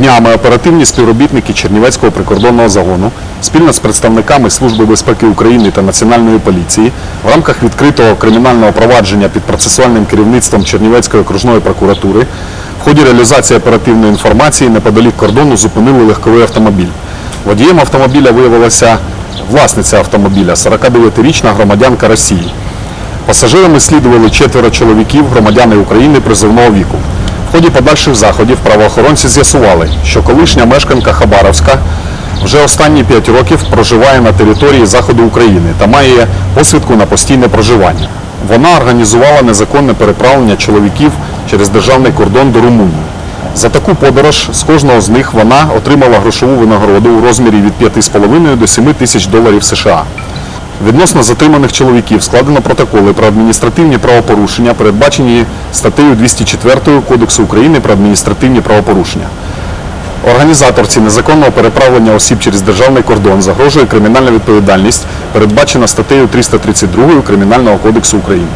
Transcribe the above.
Днями оперативні співробітники Чернівецького прикордонного загону спільно з представниками Служби безпеки України та Національної поліції в рамках відкритого кримінального провадження під процесуальним керівництвом Чернівецької окружної прокуратури в ході реалізації оперативної інформації неподалік кордону зупинили легковий автомобіль. Водієм автомобіля виявилася власниця автомобіля, 49-річна громадянка Росії. Пасажирами слідували четверо чоловіків, громадяни України призовного віку. В ході подальших заходів правоохоронці з'ясували, що колишня мешканка Хабаровська вже останні 5 років проживає на території Заходу України та має посвідку на постійне проживання. Вона організувала незаконне переправлення чоловіків через державний кордон до Румунії. За таку подорож з кожного з них вона отримала грошову винагороду у розмірі від 5,5 до 7 тисяч доларів США. Відносно затриманих чоловіків складено протоколи про адміністративні правопорушення, передбачені статтею 204 Кодексу України про адміністративні правопорушення. Організаторці незаконного переправлення осіб через державний кордон загрожує кримінальна відповідальність, передбачена статтею 332 Кримінального кодексу України.